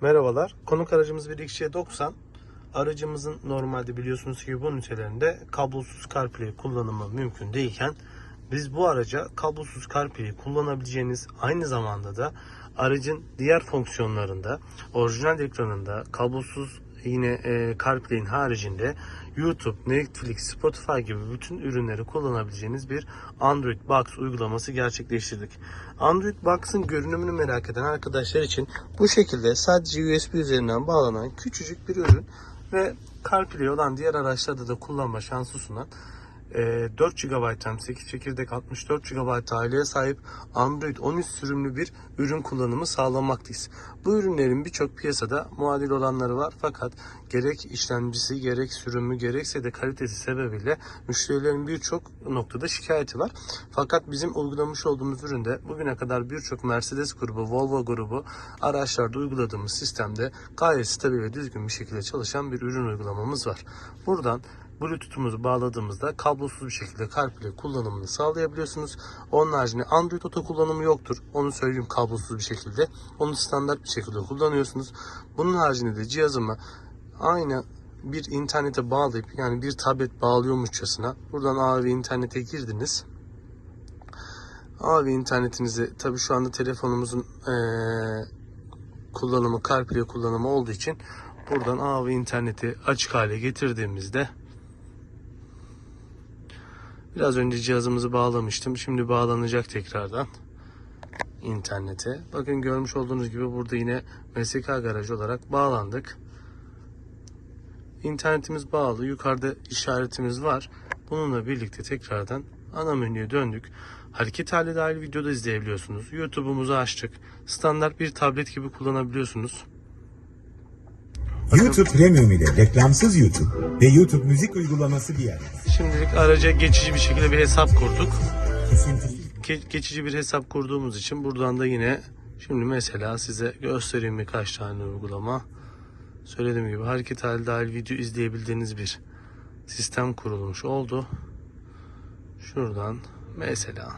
Merhabalar. Konuk aracımız bir XC90. Aracımızın normalde biliyorsunuz ki bu ünitelerinde kablosuz CarPlay kullanımı mümkün değilken biz bu araca kablosuz CarPlay kullanabileceğiniz aynı zamanda da aracın diğer fonksiyonlarında orijinal ekranında kablosuz yine e, CarPlay'in haricinde YouTube, Netflix, Spotify gibi bütün ürünleri kullanabileceğiniz bir Android Box uygulaması gerçekleştirdik. Android Box'ın görünümünü merak eden arkadaşlar için bu şekilde sadece USB üzerinden bağlanan küçücük bir ürün ve CarPlay olan diğer araçlarda da kullanma şansı sunan 4 GB RAM, 8 çekirdek 64 GB aileye sahip Android 13 sürümlü bir ürün kullanımı sağlamaktayız. Bu ürünlerin birçok piyasada muadil olanları var fakat gerek işlemcisi, gerek sürümü, gerekse de kalitesi sebebiyle müşterilerin birçok noktada şikayeti var. Fakat bizim uygulamış olduğumuz üründe bugüne kadar birçok Mercedes grubu, Volvo grubu araçlarda uyguladığımız sistemde gayet stabil ve düzgün bir şekilde çalışan bir ürün uygulamamız var. Buradan Bluetooth'umuzu bağladığımızda kablosuz bir şekilde CarPlay kullanımını sağlayabiliyorsunuz. Onun haricinde Android Auto kullanımı yoktur. Onu söyleyeyim kablosuz bir şekilde. Onu standart bir şekilde kullanıyorsunuz. Bunun haricinde de cihazıma aynı bir internete bağlayıp yani bir tablet bağlıyormuşçasına buradan AV internete girdiniz. AV internetinizi tabi şu anda telefonumuzun eee, kullanımı CarPlay kullanımı olduğu için buradan AV interneti açık hale getirdiğimizde Biraz önce cihazımızı bağlamıştım. Şimdi bağlanacak tekrardan internete. Bakın görmüş olduğunuz gibi burada yine MSK garajı olarak bağlandık. İnternetimiz bağlı. Yukarıda işaretimiz var. Bununla birlikte tekrardan ana menüye döndük. Hareket hali dahil videoda izleyebiliyorsunuz. YouTube'umuzu açtık. Standart bir tablet gibi kullanabiliyorsunuz. YouTube Premium ile reklamsız YouTube ve YouTube müzik uygulaması bir yer. Şimdilik araca geçici bir şekilde bir hesap kurduk. Ge- geçici bir hesap kurduğumuz için buradan da yine şimdi mesela size göstereyim birkaç tane uygulama. Söylediğim gibi hareket hali dahil video izleyebildiğiniz bir sistem kurulmuş oldu. Şuradan mesela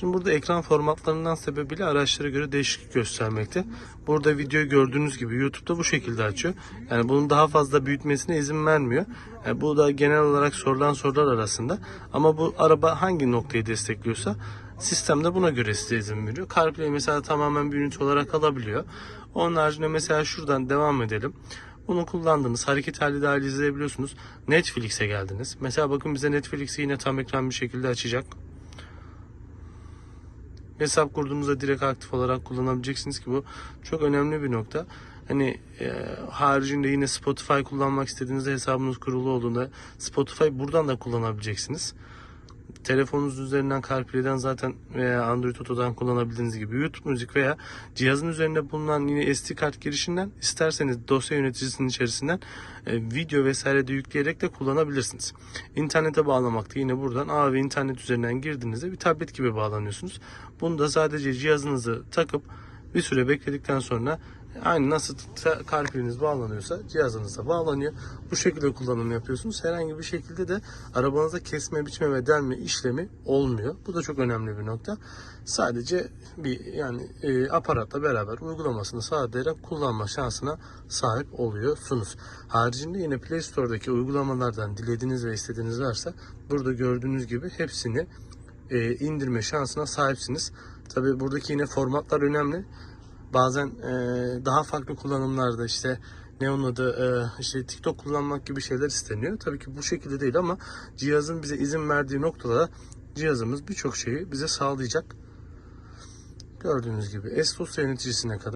Şimdi burada ekran formatlarından sebebiyle araçlara göre değişiklik göstermekte. Burada videoyu gördüğünüz gibi YouTube'da bu şekilde açıyor. Yani bunun daha fazla büyütmesine izin vermiyor. Yani bu da genel olarak sorulan sorular arasında. Ama bu araba hangi noktayı destekliyorsa sistemde buna göre size izin veriyor. CarPlay mesela tamamen bir ünite olarak alabiliyor. Onun haricinde mesela şuradan devam edelim. Bunu kullandınız. Hareket hali dahil izleyebiliyorsunuz. Netflix'e geldiniz. Mesela bakın bize Netflix'i yine tam ekran bir şekilde açacak. Hesap kurduğunuzda direkt aktif olarak kullanabileceksiniz ki bu çok önemli bir nokta. Hani e, haricinde yine Spotify kullanmak istediğinizde hesabınız kurulu olduğunda Spotify buradan da kullanabileceksiniz. Telefonunuz üzerinden CarPlay'den zaten veya Android Auto'dan kullanabildiğiniz gibi YouTube müzik veya cihazın üzerinde bulunan yine SD kart girişinden isterseniz dosya yöneticisinin içerisinden e, video vesaire de yükleyerek de kullanabilirsiniz. İnternete bağlamakta yine buradan AV internet üzerinden girdiğinizde bir tablet gibi bağlanıyorsunuz. Bunu da sadece cihazınızı takıp bir süre bekledikten sonra aynı nasıl CarPlay'iniz bağlanıyorsa cihazınıza bağlanıyor. Bu şekilde kullanım yapıyorsunuz. Herhangi bir şekilde de arabanıza kesme, biçme ve delme işlemi olmuyor. Bu da çok önemli bir nokta. Sadece bir yani e, aparatla beraber uygulamasını sağlayarak kullanma şansına sahip oluyorsunuz. Haricinde yine Play Store'daki uygulamalardan dilediğiniz ve istediğiniz varsa burada gördüğünüz gibi hepsini e, indirme şansına sahipsiniz. Tabi buradaki yine formatlar önemli. Bazen e, daha farklı kullanımlarda işte ne onun adı e, işte TikTok kullanmak gibi şeyler isteniyor. Tabii ki bu şekilde değil ama cihazın bize izin verdiği noktada cihazımız birçok şeyi bize sağlayacak. Gördüğünüz gibi S-Dosya yöneticisine kadar